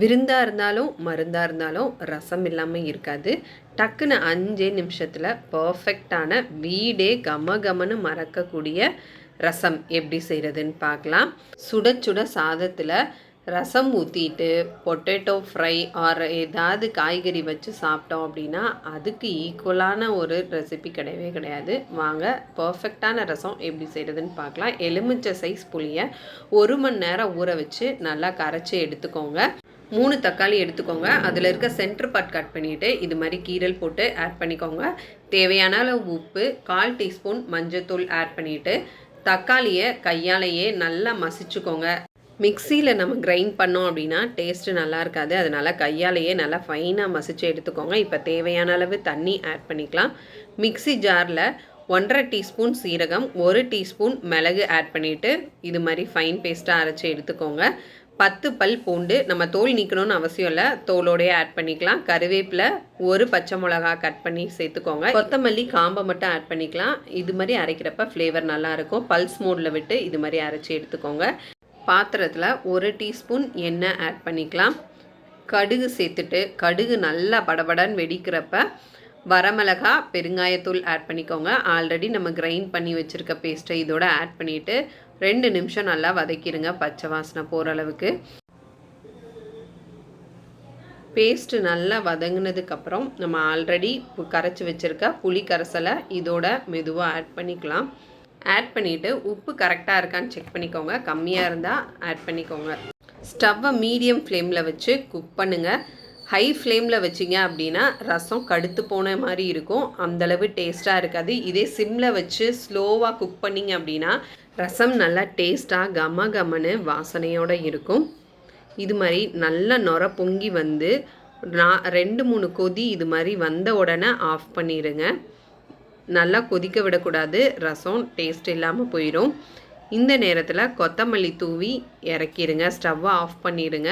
விருந்தாக இருந்தாலும் மருந்தாக இருந்தாலும் ரசம் இல்லாமல் இருக்காது. டக்குன்னு அஞ்சே நிமிஷத்தில் பர்ஃபெக்டான வீடே கம கமன்னு மறக்கக்கூடிய ரசம் எப்படி செய்கிறதுன்னு பார்க்கலாம். சுட சுட சாதத்தில் ரசம் ஊற்றிட்டு பொட்டேட்டோ ஃப்ரை ஆர் ஏதாவது காய்கறி வச்சு சாப்பிட்டோம் அப்படின்னா அதுக்கு ஈக்குவலான ஒரு ரெசிபி கிடையவே கிடையாது. வாங்க பர்ஃபெக்டான ரசம் எப்படி செய்கிறதுன்னு பார்க்கலாம். எலுமிச்சை சைஸ் புளியை ஒரு மணி நேரம் ஊற வச்சு நல்லா கரைச்சி எடுத்துக்கோங்க. மூணு தக்காளி எடுத்துக்கோங்க. அதில் இருக்க சென்டர் பார்ட் கட் பண்ணிவிட்டு இது மாதிரி கீரல் போட்டு ஆட் பண்ணிக்கோங்க. தேவையான அளவு உப்பு கால் டீஸ்பூன் மஞ்சத்தூள் ஆட் பண்ணிவிட்டு தக்காளியை கையாலேயே நல்லா மசிச்சுக்கோங்க. மிக்சியில் நம்ம கிரைண்ட் பண்ணோம் அப்படின்னா டேஸ்ட்டு நல்லா இருக்காது. அதனால் கையாலேயே நல்லா ஃபைனாக மசித்து எடுத்துக்கோங்க. இப்போ தேவையான அளவு தண்ணி ஆட் பண்ணிக்கலாம். மிக்சி ஜாரில் ஒன்றரை டீஸ்பூன் சீரகம் ஒரு டீஸ்பூன் மிளகு ஆட் பண்ணிவிட்டு இது மாதிரி ஃபைன் பேஸ்ட்டாக அரைச்சி எடுத்துக்கோங்க. பத்து பல் பூண்டு நம்ம தோல் நீக்கணும்னு அவசியம் இல்லை. தோலோடையே ஆட் பண்ணிக்கலாம். கருவேப்பிலை ஒரு பச்சை மிளகா கட் பண்ணி சேர்த்துக்கோங்க. கொத்தமல்லி காம்பை மட்டும் ஆட் பண்ணிக்கலாம். இது மாதிரி அரைக்கிறப்ப ஃப்ளேவர் நல்லாயிருக்கும் பல்ஸ் மோடில் விட்டு இது மாதிரி அரைச்சி எடுத்துக்கோங்க. பாத்திரத்தில் ஒரு டீஸ்பூன் எண்ணெய் ஆட் பண்ணிக்கலாம். கடுகு சேர்த்துட்டு கடுகு நல்லா படபடன்னு வெடிக்கிறப்ப வரமிளகா பெருங்காயத்தூள் ஆட் பண்ணிக்கோங்க. ஆல்ரெடி நம்ம கிரைண்ட் பண்ணி வச்சுருக்க பேஸ்ட்டை இதோட ஆட் பண்ணிவிட்டு ரெண்டு நிமிஷம் நல்லா வதக்கிடுங்க பச்சை வாசனை போகிற அளவுக்கு. பேஸ்ட்டு நல்லா வதங்கினதுக்கப்புறம் நம்ம ஆல்ரெடி கரைச்சி வச்சுருக்க புளி கரைசலை இதோட மெதுவாக ஆட் பண்ணிக்கலாம். ஆட் பண்ணிவிட்டு உப்பு கரெக்டாக இருக்கான்னு செக் பண்ணிக்கோங்க. கம்மியாக இருந்தால் ஆட் பண்ணிக்கோங்க. ஸ்டவ்வை மீடியம் ஃப்ளேமில் வச்சு குக் பண்ணுங்கள் ஹை ஃப்ளேமில் வச்சிங்க அப்படின்னா ரசம் கடுத்து போன மாதிரி இருக்கும். அந்தளவு டேஸ்ட்டாக இருக்காது. இதே சிம்மில் வச்சு ஸ்லோவாக குக் பண்ணிங்க அப்படின்னா ரசம் நல்லா டேஸ்ட்டாக கம கமன்னு வாசனையோடு இருக்கும். இது மாதிரி நல்லா நொர பொங்கி வந்து நான் ரெண்டு மூணு கொதி இது மாதிரி வந்த உடனே ஆஃப் பண்ணிடுங்க நல்லா கொதிக்க விடக்கூடாது. ரசம் டேஸ்ட் இல்லாமல் போயிடும் இந்த நேரத்தில் கொத்தமல்லி தூவி இறக்கிடுங்க. ஸ்டவ்வை ஆஃப் பண்ணிடுங்க.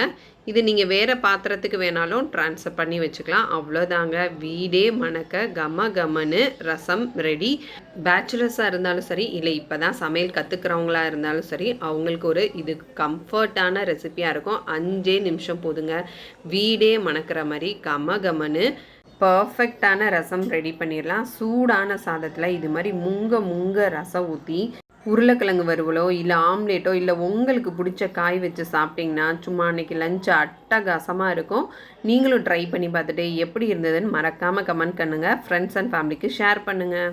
இது நீங்கள் வேறு பாத்திரத்துக்கு வேணாலும் ட்ரான்ஸ்ஃபர் பண்ணி வச்சுக்கலாம். அவ்வளோதாங்க வீடே மணக்க கம கமனு ரசம் ரெடி. பேச்சுலர்ஸாக இருந்தாலும் சரி இல்லை இப்போ தான் சமையல் கற்றுக்கிறவங்களா இருந்தாலும் சரி அவங்களுக்கு ஒரு இது கம்ஃபர்ட்டான ரெசிப்பியாக இருக்கும். அஞ்சே நிமிஷம் போதுங்க. வீடே மணக்கிற மாதிரி கம கமனு பர்ஃபெக்டான ரசம் ரெடி பண்ணிடலாம். சூடான சாதத்தில் இது மாதிரி முங்க முங்க ரசம் ஊற்றி உருளைக்கிழங்கு வறுவலோ இல்லை ஆம்லேட்டோ இல்லை உங்களுக்கு பிடிச்ச காய் வச்சு சாப்பிட்டிங்கன்னா சும்மா அன்றைக்கி லஞ்ச் அட்டகாசமாக இருக்கும். நீங்களும் ட்ரை பண்ணி பார்த்துட்டு எப்படி இருந்ததுன்னு மறக்காமல் கமெண்ட் பண்ணுங்கள் ஃப்ரெண்ட்ஸ் அண்ட் ஃபேமிலிக்கு ஷேர் பண்ணுங்கள்